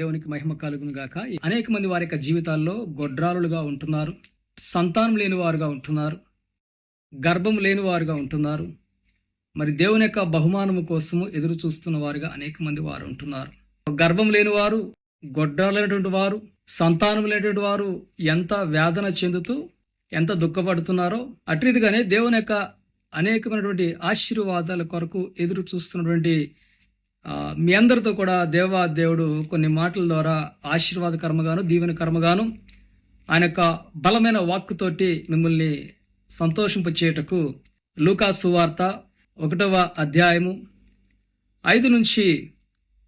దేవునికి మహిమ కలుగును గాక. అనేక మంది వారి యొక్క జీవితాల్లో గొడ్రాలుగా ఉంటున్నారు. సంతానం లేని వారుగా ఉంటున్నారు. గర్భం లేని వారుగా ఉంటున్నారు. మరి దేవుని యొక్క బహుమానము కోసము ఎదురు చూస్తున్న వారుగా అనేక మంది వారు ఉంటున్నారు. గర్భం లేని వారు గొడ్రాలైనటువంటి వారు సంతానం లేనటువంటి వారు ఎంత వేదన చెందుతూ ఎంత దుఃఖపడుతున్నారో అట్రీతిగానే దేవుని యొక్క అనేకమైనటువంటి ఆశీర్వాదాల కొరకు ఎదురు చూస్తున్నటువంటి మీ అందరితో కూడా దేవా దేవుడు కొన్ని మాటల ద్వారా ఆశీర్వాద కర్మగాను దీవెన కర్మగాను ఆయన యొక్క బలమైన వాక్కుతోటి మిమ్మల్ని సంతోషింపచేయటకు లూకా సువార్త ఒకటవ అధ్యాయము ఐదు నుంచి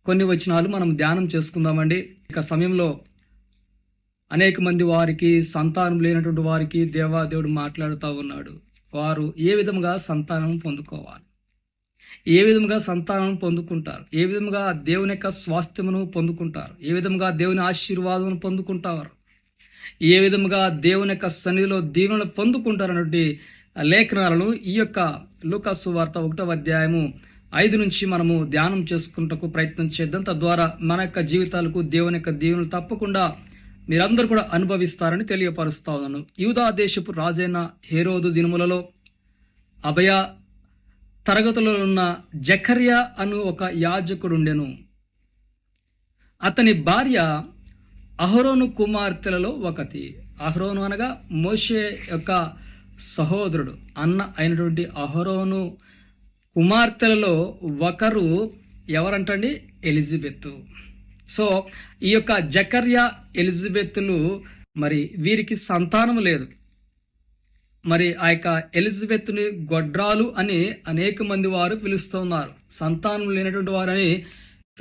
కొన్ని వచనాలు మనం ధ్యానం చేసుకుందామండి. ఇక సమయంలో అనేక మంది వారికి సంతానం లేనటువంటి వారికి దేవా దేవుడు మాట్లాడుతూ ఉన్నాడు. వారు ఏ విధంగా సంతానం పొందుకోవాలి? ఏ విధంగా సంతానం పొందుకుంటారు? ఏ విధముగా దేవుని యొక్క స్వాస్థ్యమును పొందుకుంటారు? ఏ విధముగా దేవుని ఆశీర్వాదమును పొందుకుంటారు? ఏ విధముగా దేవుని యొక్క సన్నిధిలో దీవెనలు పొందుకుంటారు అన్నటువంటి లేఖనాలను ఈ యొక్క లూకాసు వార్త ఒకటవ అధ్యాయము ఐదు నుంచి మనము ధ్యానం చేసుకుంటకు ప్రయత్నం చేద్దాం. తద్వారా మన యొక్క జీవితాలకు దేవుని యొక్క దీవెనలు తప్పకుండా మీరందరూ కూడా అనుభవిస్తారని తెలియపరుస్తా ఉన్నాను. యూదా దేశపు రాజైన హేరోదు దినములలో అభయ తరగతిలో ఉన్న జకర్యా అను ఒక యాజకుడుండెను. అతని భార్య అహరోను కుమార్తెలలో ఒకటి అహరోను అనగా మోషే యొక్క సహోదరుడు. అన్న అయినటువంటి అహరోను కుమార్తెలలో ఒకరు ఎవరంటండి? ఎలిజబెత్. సో ఈ యొక్క జకర్యా ఎలిజబెత్లు మరి వీరికి సంతానం లేదు. మరి ఆ యొక్క ఎలిజబెత్ని గొడ్రాలు అని అనేక మంది వారు పిలుస్తున్నారు. సంతానం లేనటువంటి వారని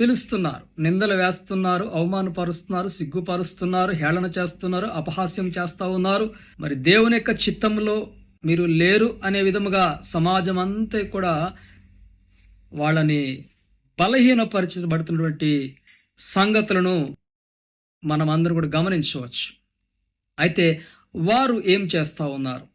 పిలుస్తున్నారు. నిందలు వేస్తున్నారు అవమానపరుస్తున్నారు సిగ్గుపరుస్తున్నారు హేళన చేస్తున్నారు అపహాస్యం చేస్తూ ఉన్నారు. మరి దేవుని యొక్క చిత్తంలో మీరు లేరు అనే విధముగా సమాజం అంతా కూడా వాళ్ళని బలహీనపరచబడుతున్నటువంటి సంగతులను మనం అందరం కూడా గమనించవచ్చు. అయితే వారు ఏం చేస్తూ ఉన్నారు?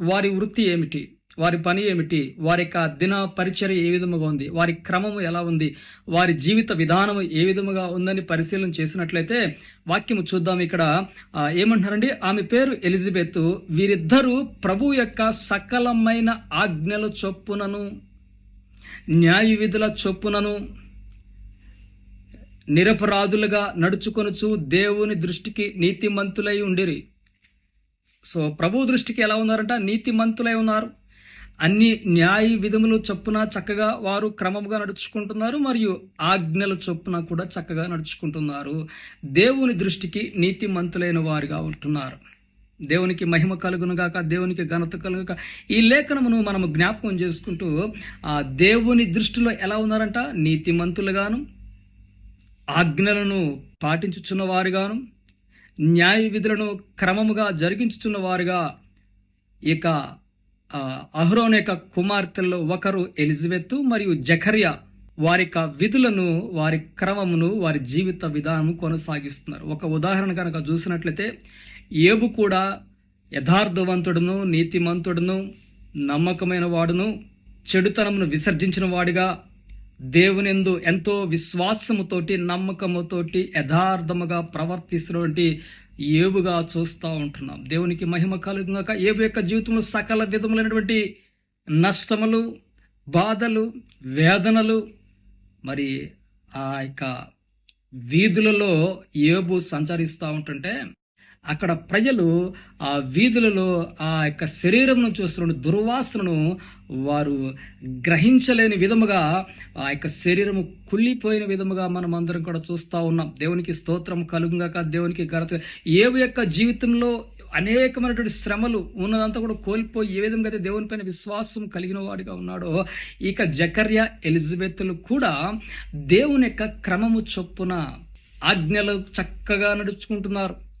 వారి వృత్తి ఏమిటి? వారి పని ఏమిటి? వారి యొక్క దిన పరిచర్య ఏ విధముగా ఉంది? వారి క్రమము ఎలా ఉంది? వారి జీవిత విధానం ఏ విధముగా ఉందని పరిశీలన చేసినట్లయితే వాక్యము చూద్దాం ఇక్కడ. ఆ, ఏమంటున్నారండి? ఆమె పేరు ఎలిజబెత్. వీరిద్దరూ ప్రభు యొక్క సకలమైన ఆజ్ఞల చొప్పునను న్యాయ విధుల చొప్పునను నిరపరాధులుగా నడుచుకొనుచు దేవుని దృష్టికి నీతిమంతులై ఉండిరి. సో ప్రభు దృష్టికి ఎలా ఉన్నారంట? నీతిమంతులై ఉన్నారు. అన్ని న్యాయ విధములు చొప్పున చక్కగా వారు క్రమముగా నడుచుకుంటున్నారు మరియు ఆజ్ఞల చొప్పున కూడా చక్కగా నడుచుకుంటున్నారు. దేవుని దృష్టికి నీతిమంతులైన వారుగా ఉంటున్నారు. దేవునికి మహిమ కలుగునుగాక దేవునికి ఘనత కలుగుక ఈ లేఖనమును మనము జ్ఞాపకం చేసుకుంటూ ఆ దేవుని దృష్టిలో ఎలా ఉన్నారంట? నీతిమంతులుగాను ఆజ్ఞలను పాటించుచున్న వారుగాను న్యాయ విధులను క్రమముగా జరిగించుచున్న వారుగా ఇక అహ్రోన్ యొక్క కుమార్తెల్లో ఒకరు ఎలిజబెత్ మరియు జకర్యా వారి యొక్క విధులను వారి క్రమమును వారి జీవిత విధానం కొనసాగిస్తున్నారు. ఒక ఉదాహరణ కనుక చూసినట్లయితే ఏబు కూడా యథార్థవంతుడును నీతిమంతుడును నమ్మకమైన వాడును చెడుతనమును విసర్జించిన వాడిగా దేవునిందు ఎంతో విశ్వాసముతోటి నమ్మకముతోటి యథార్థముగా ప్రవర్తిస్తున్నటువంటి ఏవుగా చూస్తూ ఉంటున్నాం. దేవునికి మహిమ కలుగుగాక ఏవు యొక్క జీవితంలో సకల విధములైనటువంటి నష్టములు బాధలు వేదనలు మరి ఆ యొక్క వీధులలో ఏబు సంచరిస్తూ ఉంటుంటే అక్కడ ప్రజలు ఆ వీధులలో ఆ యొక్క శరీరంను చూస్తున్న దుర్వాసనను వారు గ్రహించలేని విధముగా ఆ యొక్క శరీరము కుళ్ళిపోయిన విధముగా మనం అందరం కూడా చూస్తూ ఉన్నాం. దేవునికి స్తోత్రం కలుగుగాక దేవునికి ఘనత. ఏవి యొక్క జీవితంలో అనేకమైనటువంటి శ్రమలు ఉన్నదంతా కూడా కోల్పోయి ఏ విధంగా అయితే దేవుని పైన విశ్వాసం కలిగిన వాడిగా ఉన్నాడో ఇక జకర్య ఎలిజబెత్లు కూడా దేవుని యొక్క క్రమము చొప్పున ఆజ్ఞలు చక్కగా నడుచుకుంటున్నారు.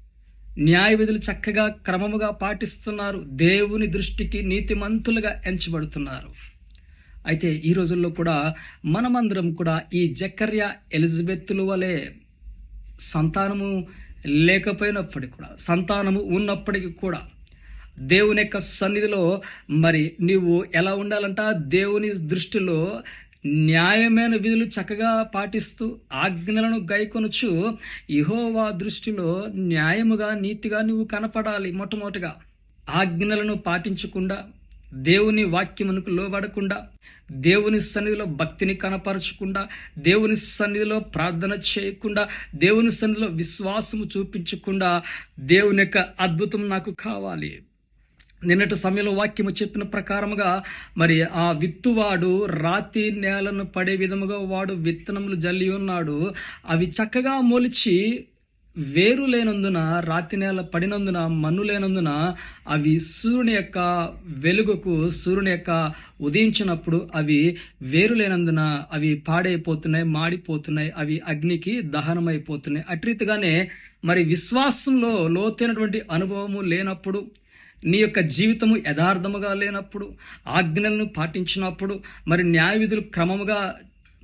న్యాయ విధులు చక్కగా క్రమముగా పాటిస్తున్నారు. దేవుని దృష్టికి నీతిమంతులుగా ఎంచబడుతున్నారు. అయితే ఈ రోజుల్లో కూడా మనమందరం కూడా ఈ జకర్య ఎలిజబెత్తుల వలె సంతానము లేకపోయినప్పటికీ కూడా సంతానము ఉన్నప్పటికీ కూడా దేవుని యొక్క సన్నిధిలో మరి నీవు ఎలా ఉండాలంట? దేవుని దృష్టిలో న్యాయమైన విధులు చక్కగా పాటిస్తూ ఆజ్ఞలను గైకొనొచ్చు ఇహోవా దృష్టిలో న్యాయముగా నీతిగా నువ్వు కనపడాలి మొట్టమొదటిగా. ఆజ్ఞలను పాటించకుండా దేవుని వాక్యమునకు లోబడకుండా దేవుని సన్నిధిలో భక్తిని కనపరచకుండా దేవుని సన్నిధిలో ప్రార్థన చేయకుండా దేవుని సన్నిధిలో విశ్వాసము చూపించకుండా దేవుని యొక్క అద్భుతం నాకు కావాలి. నిన్నటి సమయంలో వాక్యము చెప్పిన ప్రకారముగా మరి ఆ విత్తువాడు రాతి నేలను పడే విధముగా వాడు విత్తనములు జల్లి ఉన్నాడు. అవి చక్కగా మొలిచి వేరు లేనందున రాతి నేల పడినందున మన్ను లేనందున అవి సూర్యుని యొక్క వెలుగుకు సూర్యుని యొక్క ఉదయించినప్పుడు అవి వేరు లేనందున అవి పాడైపోతున్నాయి మాడిపోతున్నాయి అవి అగ్నికి దహనమైపోతున్నాయి. అట్రీతిగానే మరి విశ్వాసంలో లోతైనటువంటి అనుభవము లేనప్పుడు నీ యొక్క జీవితము యథార్థముగా లేనప్పుడు ఆజ్ఞలను పాటించినప్పుడు మరి న్యాయ విధులు క్రమముగా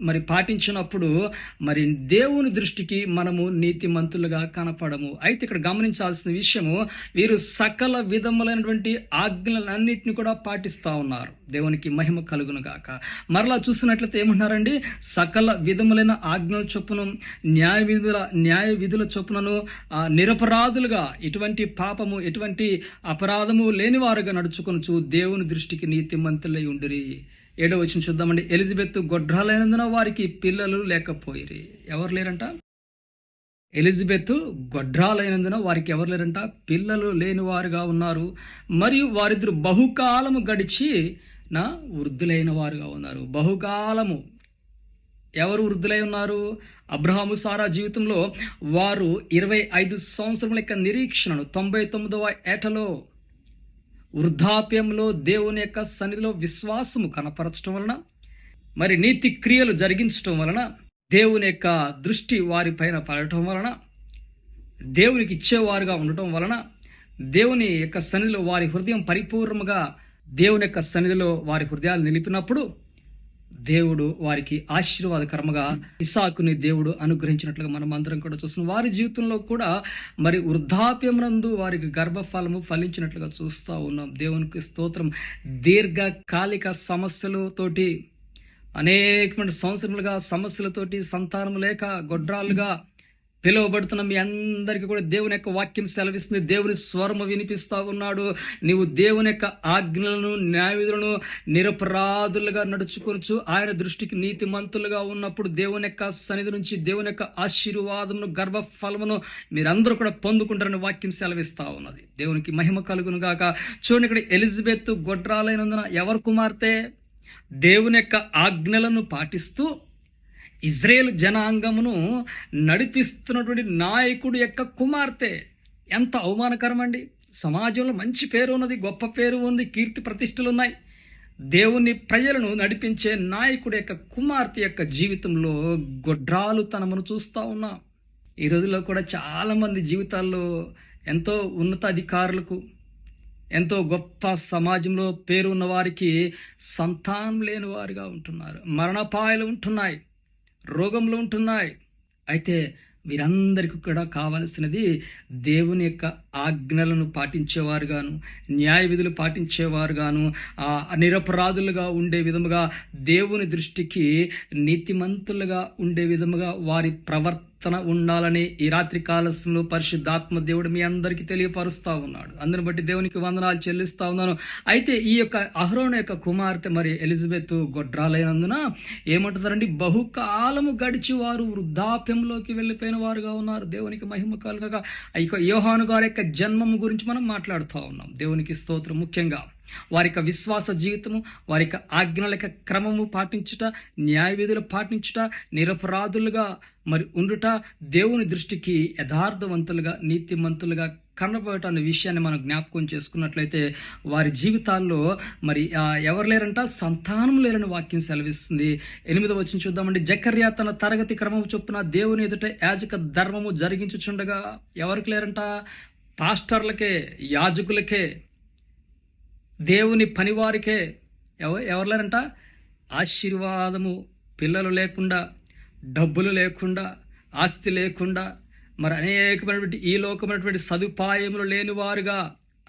మరి పాటించినప్పుడు మరి దేవుని దృష్టికి మనము నీతిమంతులుగా కనపడము. అయితే ఇక్కడ గమనించాల్సిన విషయము వీరు సకల విధములైనటువంటి ఆజ్ఞలన్నింటినీ కూడా పాటిస్తూ ఉన్నారు. దేవునికి మహిమ కలుగును గాక. మరలా చూసినట్లయితే ఏమంటున్నారండి? సకల విధములైన ఆజ్ఞల చొప్పును న్యాయ విధుల న్యాయ విధుల చొప్పునను నిరపరాధులుగా ఎటువంటి పాపము ఎటువంటి అపరాధము లేనివారుగా నడుచుకొనచ్చు దేవుని దృష్టికి నీతిమంతులై ఉండిరి. ఏడో వచ్చిన చూద్దామండి. ఎలిజబెత్ గొడ్రాలైనందున వారికి పిల్లలు లేకపోయిరి. ఎవరు లేరంట? ఎలిజబెత్ గొడ్రాలైనందున వారికి ఎవరు లేరంట? పిల్లలు లేనివారుగా ఉన్నారు. మరియు వారిద్దరు బహుకాలము గడిచి నా వృద్ధులైన వారుగా ఉన్నారు. బహుకాలము. ఎవరు వృద్ధులై ఉన్నారు? అబ్రహాము సారా జీవితంలో వారు ఇరవై ఐదు సంవత్సరముల యొక్క నిరీక్షణను తొంభై తొమ్మిదవ ఏటలో వృద్ధాప్యంలో దేవుని యొక్క సన్నిధిలో విశ్వాసము కనపరచడం వలన మరి నీతి క్రియలు జరిగించటం వలన దేవుని యొక్క దృష్టి వారి పైన పడటం వలన దేవునికి ఇచ్చేవారుగా ఉండటం వలన దేవుని యొక్క సన్నిధిలో వారి హృదయం పరిపూర్ణముగా దేవుని యొక్క సన్నిధిలో వారి హృదయాలు నిలిపినప్పుడు దేవుడు వారికి ఆశీర్వాదకరముగా ఇసాకుని దేవుడు అనుగ్రహించినట్లుగా మనం అందరం కూడా చూస్తున్నాం. వారి జీవితంలో కూడా మరి వృద్ధాప్యమునందు వారికి గర్భఫలము ఫలించినట్లుగా చూస్తూ ఉన్నాం. దేవునికి స్తోత్రం. దీర్ఘకాలిక సమస్యలతోటి అనేకమైన సంవత్సరములుగా సమస్యలతోటి సంతానం లేక గొడ్రాలుగా పిలువబడుతున్న మీ అందరికీ కూడా దేవుని యొక్క వాక్యం సెలవిస్తుంది. దేవుని స్వరము వినిపిస్తూ ఉన్నాడు. నీవు దేవుని యొక్క ఆజ్ఞలను న్యాయవిధులను నిరపరాధులుగా నడుచుకొనచ్చు ఆయన దృష్టికి నీతిమంతులుగా ఉన్నప్పుడు దేవుని యొక్క సన్నిధి నుంచి దేవుని యొక్క ఆశీర్వాదమును గర్భఫలమును మీరందరూ కూడా పొందుకుంటారని వాక్యం సెలవిస్తూ ఉన్నది. దేవునికి మహిమ కలుగును గాక. చూడండి ఇక్కడ ఎలిజబెత్ గొడ్రాలైనందున ఎవరు కుమార్తె? దేవుని యొక్క ఆజ్ఞలను పాటిస్తూ ఇజ్రాయేల్ జనాంగమును నడిపిస్తున్నటువంటి నాయకుడు యొక్క కుమార్తె. ఎంత అవమానకరం అండి సమాజంలో మంచి పేరు ఉన్నది గొప్ప పేరు ఉంది కీర్తి ప్రతిష్టలు ఉన్నాయి. దేవుని ప్రజలను నడిపించే నాయకుడి యొక్క కుమార్తె యొక్క జీవితంలో గొడ్రాలు తనమును చూస్తూ ఉన్నాం. ఈ రోజుల్లో కూడా చాలామంది జీవితాల్లో ఎంతో ఉన్నత అధికారులకు ఎంతో గొప్ప సమాజంలో పేరు ఉన్న వారికి సంతానం లేని వారుగా ఉంటున్నారు. మరణపాయలు ఉంటున్నాయి. రోగంలో ఉంటున్నాయి. అయితే వీరందరికీ కూడా కావలసినది దేవుని యొక్క ఆజ్ఞలను పాటించేవారుగాను న్యాయ విధులు పాటించేవారుగాను ఆ నిరపరాధులుగా ఉండే విధముగా దేవుని దృష్టికి నీతిమంతులుగా ఉండే విధముగా వారి ప్రవర్తన ఉండాలని ఈ రాత్రి కాలస్యంలో పరిశుద్ధాత్మ దేవుడు మీ అందరికీ తెలియపరుస్తా ఉన్నాడు. అందుని బట్టి దేవునికి వందనాలు చెల్లిస్తా ఉన్నాను. అయితే ఈ యొక్క అహరోన్ యొక్క కుమార్తె మరి ఎలిజబెత్ గొడ్రాలైనందున ఏమంటారండి బహుకాలము గడిచి వారు వృద్ధాప్యంలోకి వెళ్ళిపోయిన వారుగా ఉన్నారు. దేవునికి మహిమ కలుగగా. ఇక యోహాను గారి యొక్క జన్మము గురించి మనం మాట్లాడుతూ ఉన్నాం. దేవునికి స్తోత్రం ముఖ్యంగా. వారి యొక్క విశ్వాస జీవితము వారి యొక్క ఆజ్ఞల యొక్క క్రమము పాటించుట న్యాయ విధులు పాటించుట నిరపరాధులుగా మరి ఉండుట దేవుని దృష్టికి యథార్థవంతులుగా నీతిమంతులుగా కనబడటం అనే విషయాన్ని మనం జ్ఞాపకం చేసుకున్నట్లయితే వారి జీవితాల్లో మరి ఎవరు లేరంట? సంతానం లేరని వాక్యం సెలవిస్తుంది. ఎనిమిదో వచ్చిన చూద్దామండి. జకర్యా తన తరగతి క్రమం చొప్పున దేవుని ఎదుట యాజక ధర్మము జరిగించుచుండగా ఎవరికి లేరంట? పాస్టర్లకే యాజకులకే దేవుని పనివారికే ఎవ ఎవరులేరంట? ఆశీర్వాదము పిల్లలు లేకుండా డబ్బులు లేకుండా ఆస్తి లేకుండా మరి అనేకమైనటువంటి ఈ లోకమైనటువంటి సదుపాయములు లేనివారుగా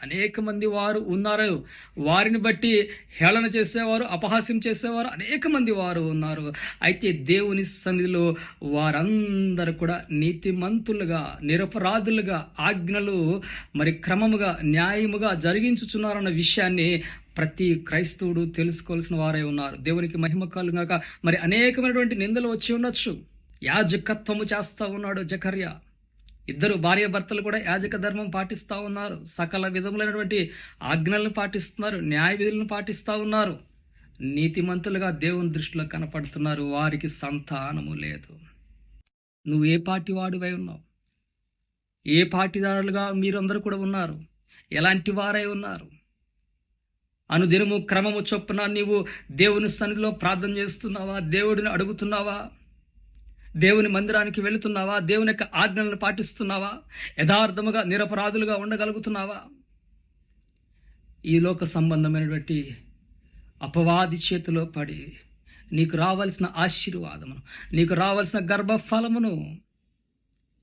అనేక మంది వారు ఉన్నారు. వారిని బట్టి హేళన చేసేవారు అపహాస్యం చేసేవారు అనేక మంది వారు ఉన్నారు. అయితే దేవుని సన్నిధిలో వారందరూ కూడా నీతిమంతులుగా నిరపరాధులుగా ఆజ్ఞలు మరి క్రమముగా న్యాయముగా జరిగించుచున్నారన్న విషయాన్ని ప్రతి క్రైస్తవుడు తెలుసుకోవాల్సిన వారే ఉన్నారు. దేవునికి మహిమ కలుగాక మరి అనేకమైనటువంటి నిందలు వచ్చి ఉండొచ్చు. యాజకత్వము చేస్తా ఉన్నాడు జకర్య. ఇద్దరు భార్య భర్తలు కూడా యాజక ధర్మం పాటిస్తూ ఉన్నారు. సకల విధములైనటువంటి ఆజ్ఞలను పాటిస్తున్నారు. న్యాయ విధులను పాటిస్తూ ఉన్నారు. నీతిమంతులుగా దేవుని దృష్టిలో కనపడుతున్నారు. వారికి సంతానము లేదు. నువ్వు ఏ పార్టీ వాడివై ఉన్నావు? ఏ పార్టీదారులుగా మీరందరూ కూడా ఉన్నారు? ఎలాంటి వారై ఉన్నారు? అనుదినము క్రమము చొప్పున నీవు దేవుని సన్నిధిలో ప్రార్థన చేస్తున్నావా? దేవుడిని అడుగుతున్నావా? దేవుని మందిరానికి వెళుతున్నావా? దేవుని యొక్క ఆజ్ఞలను పాటిస్తున్నావా? యథార్థముగా నిరపరాధులుగా ఉండగలుగుతున్నావా? ఈ లోక సంబంధమైనటువంటి అపవాది చేతిలో పడి నీకు రావాల్సిన ఆశీర్వాదమును నీకు రావాల్సిన గర్భఫలమును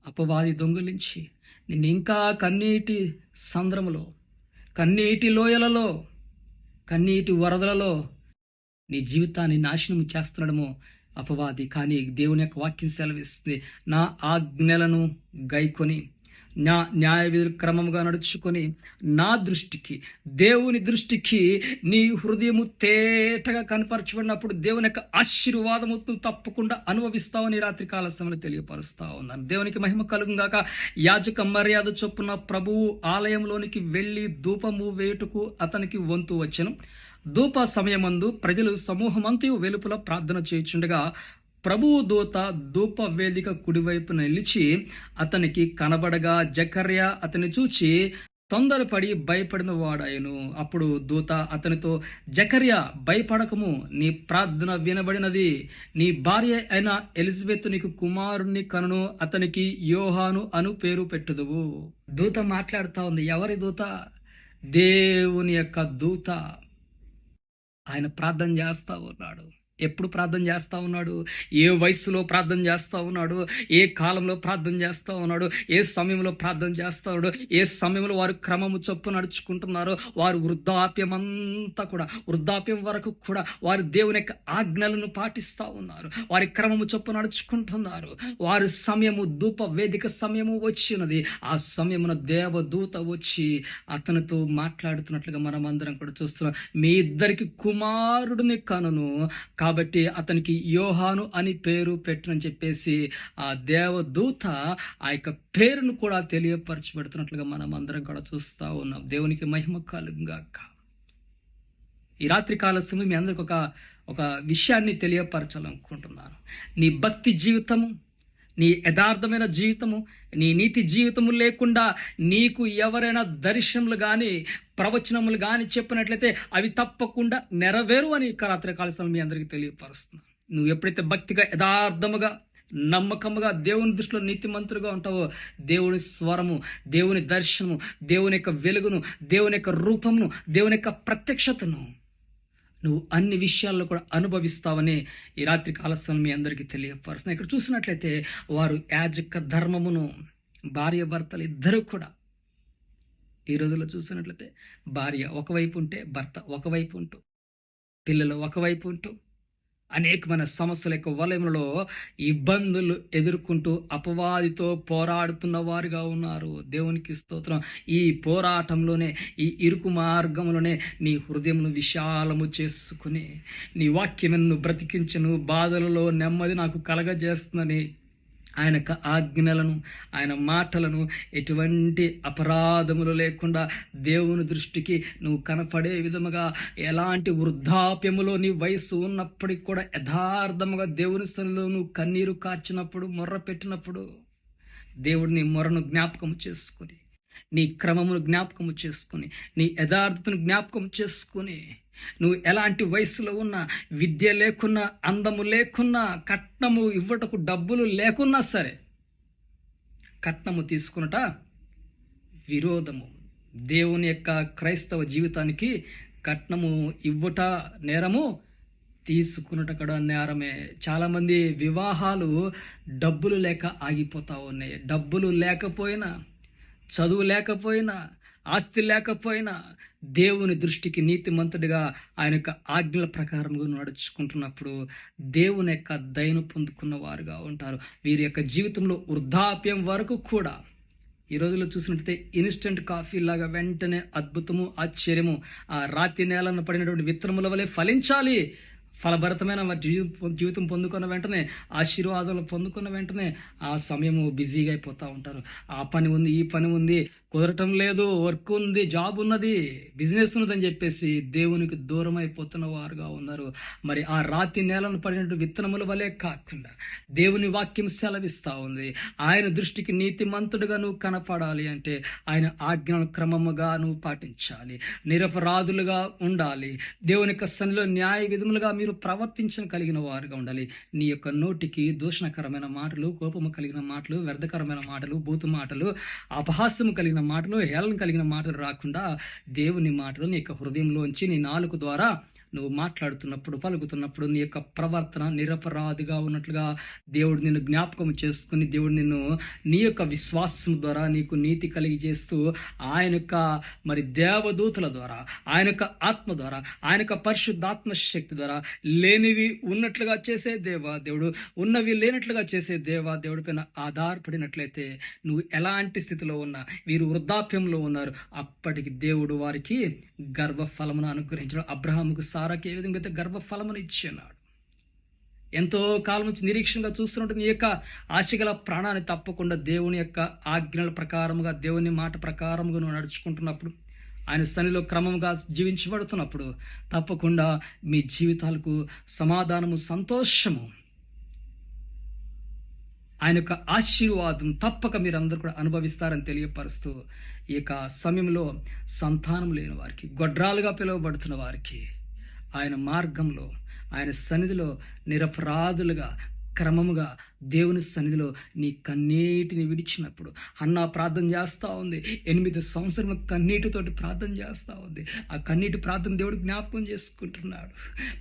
అపవాది దొంగిలించి నిన్ను ఇంకా కన్నీటి సంద్రములో కన్నీటి లోయలలో కన్నీటి వరదలలో నీ జీవితాన్ని నాశనం చేస్తున్నాడము అపవాది. కానీ దేవుని యొక్క వాక్యం సెలవిస్తుంది. నా ఆజ్ఞలను గైకొని నా న్యాయ విధులు క్రమముగా నడుచుకొని నా దృష్టికి దేవుని దృష్టికి నీ హృదయము తేటగా కనపరచబడినప్పుడు దేవుని యొక్క ఆశీర్వాదము తప్పకుండా అనుభవిస్తావని రాత్రి కాల సమయంలో తెలియపరుస్తా ఉన్నాను. దేవునికి మహిమ కలుగుగాక యాజక మర్యాద చొప్పున ప్రభువు ఆలయంలోనికి వెళ్ళి ధూపము వేటుకు అతనికి వంతు వచ్చను. ధూప సమయమందు ప్రజలు సమూహమంతయు వెలుపల ప్రార్థన చేయుచుండగా ప్రభువు దూత ధూప వేదిక కుడివైపున నిలిచి అతనికి కనబడగా జకర్య అతని చూచి తొందరపడి భయపడిన వాడాయను అప్పుడు దూత అతనితో జకర్య భయపడకము నీ ప్రార్థన వినబడినది. నీ భార్య అయిన ఎలిజబెత్ నీకు కుమారుణ్ణి కనును అతనికి యోహాను అను పేరు పెట్టుదువు. దూత మాట్లాడుతా ఉంది ఎవరి దూత? దేవుని యొక్క దూత. ఆయన ప్రార్థన చేస్తా ఉన్నాడు. ఎప్పుడు ప్రార్థన చేస్తూ ఉన్నాడు? ఏ వయసులో ప్రార్థన చేస్తూ ఉన్నాడు? ఏ కాలంలో ప్రార్థన చేస్తూ ఉన్నాడు? ఏ సమయంలో ప్రార్థన చేస్తూ ఉన్నాడు? ఏ సమయంలో వారు క్రమము చొప్పు నడుచుకుంటున్నారు వారు వృద్ధాప్యం అంతా కూడా వృద్ధాప్యం వరకు కూడా వారు దేవుని యొక్క ఆజ్ఞలను పాటిస్తూ ఉన్నారు. వారి క్రమము చొప్పు నడుచుకుంటున్నారు. వారి సమయము ధూప వేదిక సమయము వచ్చినది. ఆ సమయమున దేవదూత వచ్చి అతనితో మాట్లాడుతున్నట్లుగా మనం అందరం కూడా చూస్తున్నాం. మీ ఇద్దరికి కుమారుడిని కనును. కాబట్టి అతనికి యోహాను అని పేరు పెట్టనని చెప్పేసి ఆ దేవదూత ఆ యొక్క పేరును కూడా తెలియపరచబడుతున్నట్లుగా మనం అందరం కూడా చూస్తూ ఉన్నాం. దేవునికి మహిమ కలుగాక ఈ రాత్రి కాల సమయం మీ అందరికి ఒక ఒక విషయాన్ని తెలియపరచాలనుకుంటున్నాను. నీ భక్తి జీవితము నీ యథార్థమైన జీవితము నీ నీతి జీవితము లేకుండా నీకు ఎవరైనా దర్శనములు కానీ ప్రవచనములు కానీ చెప్పినట్లయితే అవి తప్పకుండా నెరవేరు అని రాత్రి కాలస్థలం మీ అందరికీ తెలియపరుస్తున్నాను నువ్వు ఎప్పుడైతే భక్తిగా యథార్థముగా నమ్మకముగా దేవుని దృష్టిలో నీతిమంతులుగా ఉంటావో దేవుని స్వరము దేవుని దర్శనము దేవుని యొక్క వెలుగును దేవుని యొక్క రూపమును దేవుని యొక్క ప్రత్యక్షతను నువ్వు అన్ని విషయాల్లో కూడా అనుభవిస్తావని ఈ రాత్రి కాలస్వామి మీ అందరికీ తెలియపరుస్తున్నాను ఇక్కడ చూసినట్లయితే వారు యాజక ధర్మమును భార్య భర్తలు ఇద్దరు కూడా ఈ రోజుల్లో చూసినట్లయితే భార్య ఒకవైపు ఉంటే భర్త ఒకవైపు ఉంటూ పిల్లలు ఒకవైపు ఉంటూ అనేకమైన సమస్యల యొక్క వలయంలో ఇబ్బందులు ఎదుర్కొంటూ అపవాదితో పోరాడుతున్న వారుగా ఉన్నారు. దేవునికి స్తోత్రం. ఈ పోరాటంలోనే ఈ ఇరుకు మార్గంలోనే నీ హృదయమును విశాలము చేసుకుని నీ వాక్యమును బ్రతికించను బాధలలో నెమ్మది నాకు కలగజేస్తుందని ఆయన యొక్క ఆజ్ఞలను ఆయన మాటలను ఎటువంటి అపరాధములు లేకుండా దేవుని దృష్టికి నువ్వు కనపడే విధముగా ఎలాంటి వృద్ధాప్యములో నీ వయస్సు ఉన్నప్పటికి కూడా యథార్థముగా దేవుని స్థలంలో నువ్వు కన్నీరు కార్చినప్పుడు మొర్ర పెట్టినప్పుడు దేవుడు నీ మొరను జ్ఞాపకం చేసుకొని నీ క్రమమును జ్ఞాపకము చేసుకుని నీ యథార్థతను జ్ఞాపకం చేసుకుని నువ్వు ఎలాంటి వయసులో ఉన్నా విద్య లేకున్నా అందము లేకున్నా కట్నము ఇవ్వటకు డబ్బులు లేకున్నా సరే కట్నము తీసుకున్నట విరోధము. దేవుని యొక్క క్రైస్తవ జీవితానికి కట్నము ఇవ్వట నేరము తీసుకున్నట కూడా నేరమే. చాలామంది వివాహాలు డబ్బులు లేక ఆగిపోతూ ఉన్నాయి. డబ్బులు లేకపోయినా చదువు లేకపోయినా ఆస్తి లేకపోయినా దేవుని దృష్టికి నీతిమంతుడిగా ఆయన యొక్క ఆజ్ఞల ప్రకారంగా నడుచుకుంటున్నప్పుడు దేవుని యొక్క దయను పొందుకున్న వారుగా ఉంటారు. వీరి యొక్క జీవితంలో వృద్ధాప్యం వరకు కూడా ఈ రోజుల్లో చూసినట్లయితే ఇన్స్టెంట్ కాఫీ లాగా వెంటనే అద్భుతము ఆశ్చర్యము ఆ రాతి నేలను పడినటువంటి విత్తనముల వలె ఫలించాలి. ఫలభరితమైన జీవితం జీవితం పొందుకున్న వెంటనే ఆశీర్వాదాలు పొందుకున్న వెంటనే ఆ సమయము బిజీగా అయిపోతూ ఉంటారు. ఆ పని ఉంది ఈ పని ఉంది కుదరటం లేదు వర్క్ ఉంది జాబ్ ఉన్నది బిజినెస్ ఉన్నదని చెప్పేసి దేవునికి దూరం అయిపోతున్న వారుగా ఉన్నారు. మరి ఆ రాతి నేలను పడినట్టు విత్తనముల వలె కాకుండా దేవుని వాక్యం సెలవిస్తూ ఉంది. ఆయన దృష్టికి నీతిమంతుడుగా నువ్వు కనపడాలి అంటే ఆయన ఆజ్ఞలను క్రమముగా నువ్వు పాటించాలి. నిరపరాధులుగా ఉండాలి. దేవుని యొక్క సన్నిలో న్యాయ విధములుగా మీరు ప్రవర్తించడం కలిగిన వారుగా ఉండాలి. నీ యొక్క నోటికి దూషణకరమైన మాటలు కోపము కలిగిన మాటలు వ్యర్థకరమైన మాటలు బూతు మాటలు అపహాస్యము కలిగిన మాటలు హేళన కలిగిన మాటలు రాకుండా దేవుని మాటలు నీ యొక్క హృదయంలోంచి నీ నాలుగు ద్వారా నువ్వు మాట్లాడుతున్నప్పుడు పలుకుతున్నప్పుడు నీ యొక్క ప్రవర్తన నిరపరాధిగా ఉన్నట్లుగా దేవుడు నిన్ను జ్ఞాపకం చేసుకుని దేవుడు నిన్ను నీ యొక్క విశ్వాసం ద్వారా నీకు నీతి కలిగి చేస్తూ ఆయన యొక్క మరి దేవదూతుల ద్వారా ఆయన యొక్క ఆత్మ ద్వారా ఆయన యొక్క పరిశుద్ధాత్మ శక్తి ద్వారా లేనివి ఉన్నట్లుగా చేసే దేవా దేవుడు ఉన్నవి లేనట్లుగా చేసే దేవా దేవుడి పైన ఆధారపడినట్లయితే నువ్వు ఎలాంటి స్థితిలో ఉన్నా వీరు వృద్ధాప్యంలో ఉన్నారు అప్పటికి దేవుడు వారికి గర్భఫలమును అనుగ్రహించడం అబ్రహాముకు సారాకి ఏ విధంగా అయితే గర్భఫలమును ఇచ్చిన్నాడు ఎంతో కాలం నుంచి నిరీక్షణగా చూస్తున్నట్టు నీ యొక్క ఆశగల ప్రాణాన్ని తప్పకుండా దేవుని యొక్క ఆజ్ఞల ప్రకారముగా దేవుని మాట ప్రకారముగా నువ్వు నడుచుకుంటున్నప్పుడు ఆయన సన్నిలో క్రమంగా జీవించబడుతున్నప్పుడు తప్పకుండా మీ జీవితాలకు సమాధానము సంతోషము ఆయన యొక్క ఆశీర్వాదం తప్పక మీరందరూ కూడా అనుభవిస్తారని తెలియపరుస్తూ ఈ యొక్క సమయంలో సంతానం లేని వారికి గొడ్రాలుగా పిలువబడుతున్న వారికి ఆయన మార్గంలో ఆయన సన్నిధిలో నిరపరాధులుగా క్రమముగా దేవుని సన్నిధిలో నీ కన్నీటిని విడిచినప్పుడు అన్న ప్రార్థన చేస్తూ ఉంది. ఎనిమిది సంవత్సరం కన్నీటితోటి ప్రార్థన చేస్తూ ఉంది. ఆ కన్నీటి ప్రార్థన దేవుడు జ్ఞాపకం చేసుకుంటున్నాడు.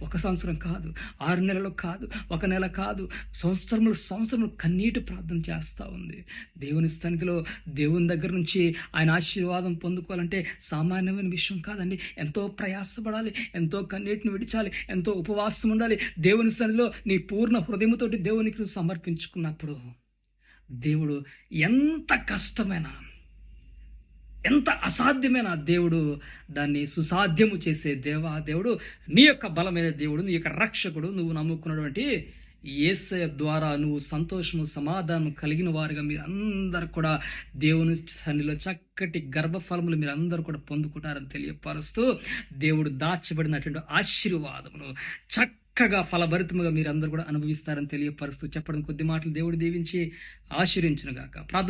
ఒక సంవత్సరం కాదు ఆరు నెలలు కాదు ఒక నెల కాదు సంవత్సరములు సంవత్సరములు కన్నీటి ప్రార్థన చేస్తూ ఉంది. దేవుని సన్నిధిలో దేవుని దగ్గర నుంచి ఆయన ఆశీర్వాదం పొందుకోవాలంటే సామాన్యమైన విషయం కాదండి. ఎంతో ప్రయాసపడాలి ఎంతో కన్నీటిని విడిచాలి ఎంతో ఉపవాసం ఉండాలి. దేవుని సన్నిధిలో నీ పూర్ణ హృదయముతోటి దేవునికి నువ్వు సమర్పించుకున్నప్పుడు దేవుడు ఎంత కష్టమైన ఎంత అసాధ్యమైన దేవుడు దాన్ని సుసాధ్యము చేసే దేవా దేవుడు నీ యొక్క బలమైన దేవుడు నీ యొక్క రక్షకుడు నువ్వు నమ్ముకున్నటువంటి ఏసయ ద్వారా నువ్వు సంతోషము సమాధానం కలిగిన వారుగా మీరు కూడా దేవుని సన్నిలో చక్కటి గర్భఫలములు మీరు అందరూ కూడా పొందుకుంటారని తెలియపరుస్తూ దేవుడు దాచబడినటువంటి ఆశీర్వాదమును చక్కగా ఫలభరితముగా మీరు అందరూ కూడా అనుభవిస్తారని తెలియపరుస్తూ చెప్పడం కొద్ది మాటలు దేవుడు దీవించి ఆశీర్వించునుగాక. ప్రార్థన